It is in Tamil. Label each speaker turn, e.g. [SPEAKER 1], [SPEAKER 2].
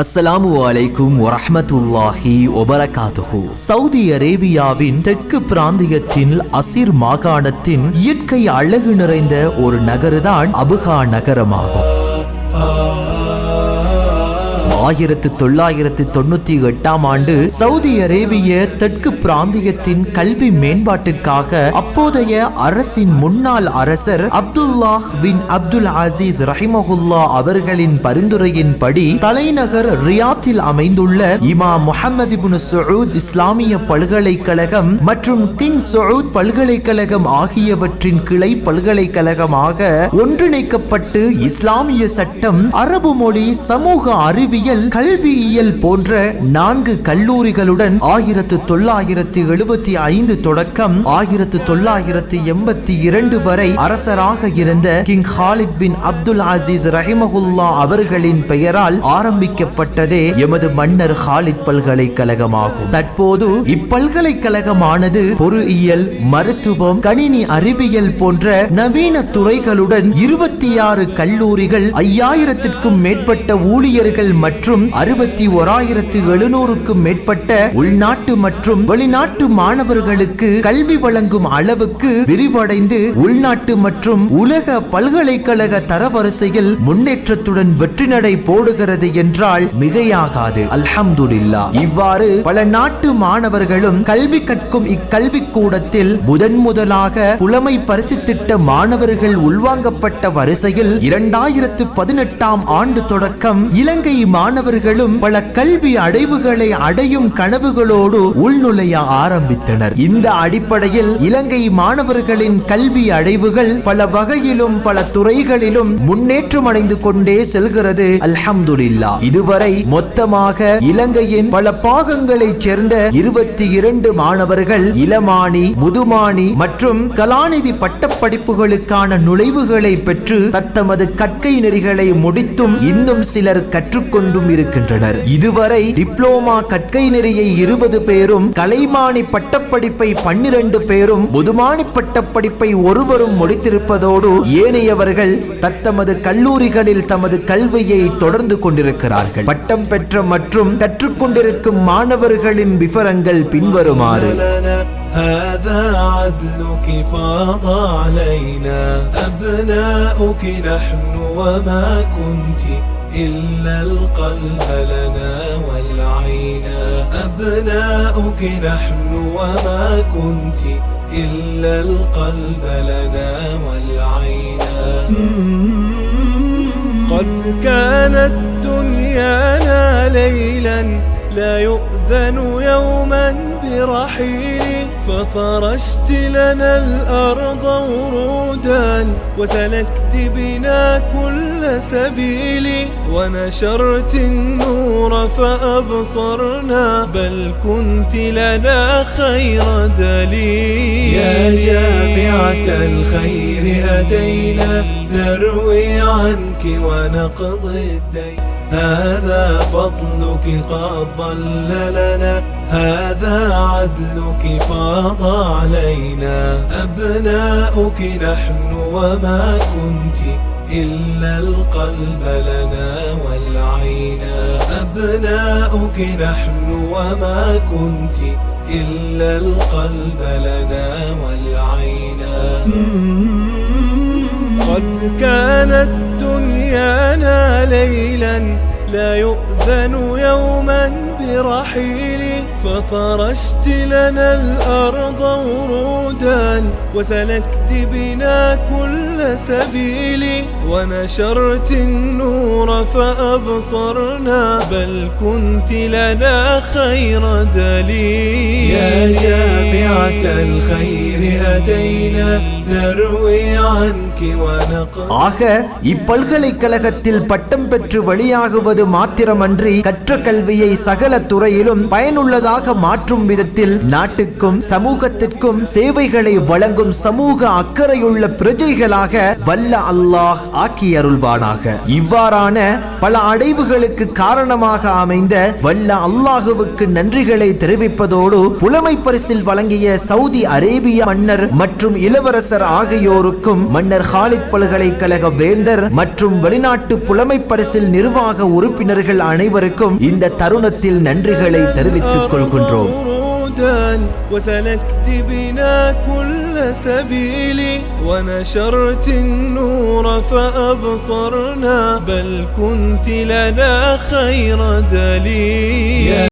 [SPEAKER 1] அஸ்ஸலாமு அலைக்கும் வரஹ்மத்துல்லாஹி ஒபரகாதுஹு சவுதி அரேபியாவின் தெற்கு பிராந்தியத்தின் அசிர் மாகாணத்தின் இயற்கை அழகு நிறைந்த ஒரு நகருதான் அபுகா நகரமாகும். ஆயிரத்து தொள்ளாயிரத்து தொண்ணூத்தி எட்டாம் ஆண்டு சவுதி அரேபிய தெற்கு பிராந்தியத்தின் கல்வி மேம்பாட்டிற்காக அப்போதைய அரசின் முன்னாள் அரசர் அப்துல்லாஹ் பின் அப்துல் அசீஸ் ரஹிமஹுல்லா அவர்களின் பரிந்துரையின்படி தலைநகர் ரியாத்தில் அமைந்துள்ள இமா முஹம்மது இப்னு சவுத் இஸ்லாமிய பல்கலைக்கழகம் மற்றும் கிங் சவுத் பல்கலைக்கழகம் ஆகியவற்றின் கிளை பல்கலைக்கழகமாக ஒன்றிணைக்கப்பட்டு இஸ்லாமிய சட்டம் அரபு மொழி சமூக அறிவியல் கல்வியியல் போன்ற நான்கு கல்லூரிகளுடன் ஆயிரத்து தொள்ளாயிரத்து எழுபத்தி ஐந்து தொடக்கம் ஆயிரத்து தொள்ளாயிரத்து எண்பத்தி இரண்டு வரை அரசராக இருந்த king Khalid bin Abdul Aziz ரஹிமஹுல்லா அவர்களின் பெயரால் ஆரம்பிக்கப்பட்டதே எமது மன்னர் ஹாலித் பல்கலைக்கழகமாகும். தற்போது இப்பல்கலைக்கழகமானது பொறியியல் மருத்துவம் கணினி அறிவியல் போன்ற நவீன துறைகளுடன் இருபத்தி ஆறு கல்லூரிகள் ஐயாயிரத்திற்கும் மேற்பட்ட ஊழியர்கள் மற்றும் மற்றும் அறுபத்தி ஓராயிரத்து எழுநூறுக்கும் மேற்பட்ட உள்நாட்டு மற்றும் வெளிநாட்டு மாணவர்களுக்கு கல்வி வழங்கும் அளவுக்கு விரிவடைந்து உள்நாட்டு மற்றும் உலக பல்கலைக்கழக தரவரிசையில் முன்னேற்றத்துடன் வெற்றி நடை போடுகிறது என்றால் மிகையாகாது. அல்ஹம்துலில்லா. இவ்வாறு பல நாட்டு மாணவர்களும் கல்வி கற்கும் இக்கல்வி கூடத்தில் முதன் முதலாக புலமை பரிசு திட்ட மாணவர்கள் உள்வாங்கப்பட்ட வரிசையில் இரண்டாயிரத்து பதினெட்டாம் ஆண்டு தொடக்கம் இலங்கை மா மாணவர்களும் பல கல்வி அடைவுகளை அடையும் கனவுகளோடு உள்நுழைய ஆரம்பித்தனர். இந்த அடிப்படையில் இலங்கை மாணவர்களின் கல்வி அடைவுகள் பல வகையிலும் பல துறைகளிலும் முன்னேற்றம் அடைந்து கொண்டே செல்கிறது. அல்ஹம்துலில்லா. இதுவரை மொத்தமாக இலங்கையின் பல பாகங்களைச் சேர்ந்த இருபத்தி இரண்டு மாணவர்கள் இளமானி முதுமானி மற்றும் கலாநிதி பட்டப்படிப்புகளுக்கான நுழைவுகளை பெற்று தத்தமது கற்கை நெறிகளை முடித்தும் இன்னும் சிலர் கற்றுக்கொண்டு கற்றுக்கொண்டும் இருக்கின்றனர் இதுவரை டிப்ளோமா கற்கை நெறியை இருபது பேரும் கலைமானி பட்டப்படிப்பை பன்னிரண்டு பேரும் முதுமானி பட்டப்படிப்பை ஒருவரும் முடித்திருப்பதோடு ஏனையவர்கள் தத்தமது கல்லூரிகளில் தமது கல்வியை தொடர்ந்து கொண்டிருக்கிறார்கள் பட்டம் பெற்ற மற்றும் கற்றுக்கொண்டிருக்கும் மாணவர்களின் விவரங்கள் பின்வருமாறு
[SPEAKER 2] لنا هذا عدلك فاض علينا أبناؤك نحن وما كنت إلا القلب لنا والعين. أبناؤك نحن وما كنت إلا القلب لنا والعين. قد كانت دنيانا ليلا لا يؤذن يوما برحيل. ففرشت لنا الأرض ورودا وسلكت بنا كل سبيل ونشرت النور فأبصرنا بل كنت لنا خير دليل. يا جامعة الخير أتينا نروي عنك ونقضي الدين. هذا فضلك قد ضللنا هذا عدلك فاض علينا. أبناؤك نحن وما كنت إلا القلب لنا والعين. أبناؤك نحن وما كنت إلا القلب لنا والعين. قد كانت دنيانا ليلا لا يؤذن يوما. برحيل ففرشت لنا الأرض ورودا وسلكت بنا كل سبيل ونشرت النور فأبصرنا بل كنت لنا خير دليل. يا جامعة الخير أتينا نروي عنك
[SPEAKER 1] ஆக இப்பல்கலைக்கழகத்தில் பட்டம் பெற்று வெளியாகுவது மாத்திரமன்றி கற்ற கல்வியை சகல துறையிலும் பயனுள்ளதாக மாற்றும் விதத்தில் நாட்டுக்கும் சமூகத்திற்கும் சேவைகளை வழங்கும் சமூக அக்கறையுள்ள பிரஜைகளாக வல்ல அல்லாஹ் ஆக்கி அருள்வானாக இவ்வாறான பல அடைவுகளுக்கு காரணமாக அமைந்த வல்ல அல்லாஹுவுக்கு நன்றிகளை தெரிவிப்பதோடு புலமை பரிசில் வழங்கிய சவுதி அரேபிய மன்னர் மற்றும் இளவரசர் ஆகியோருக்கும் மன்னர் காலித் பல்கலைக்கழக வேந்தர் மற்றும் வெளிநாட்டு புலமை பரிசில் நிர்வாக உறுப்பினர்கள் அனைவருக்கும் இந்த தருணத்தில் நன்றிகளை தெரிவித்துக் கொள்கின்றோம்
[SPEAKER 2] ورودا وسلكت بنا كل سبيل ونشرت النور فأبصرنا بل كنت لنا خير دليل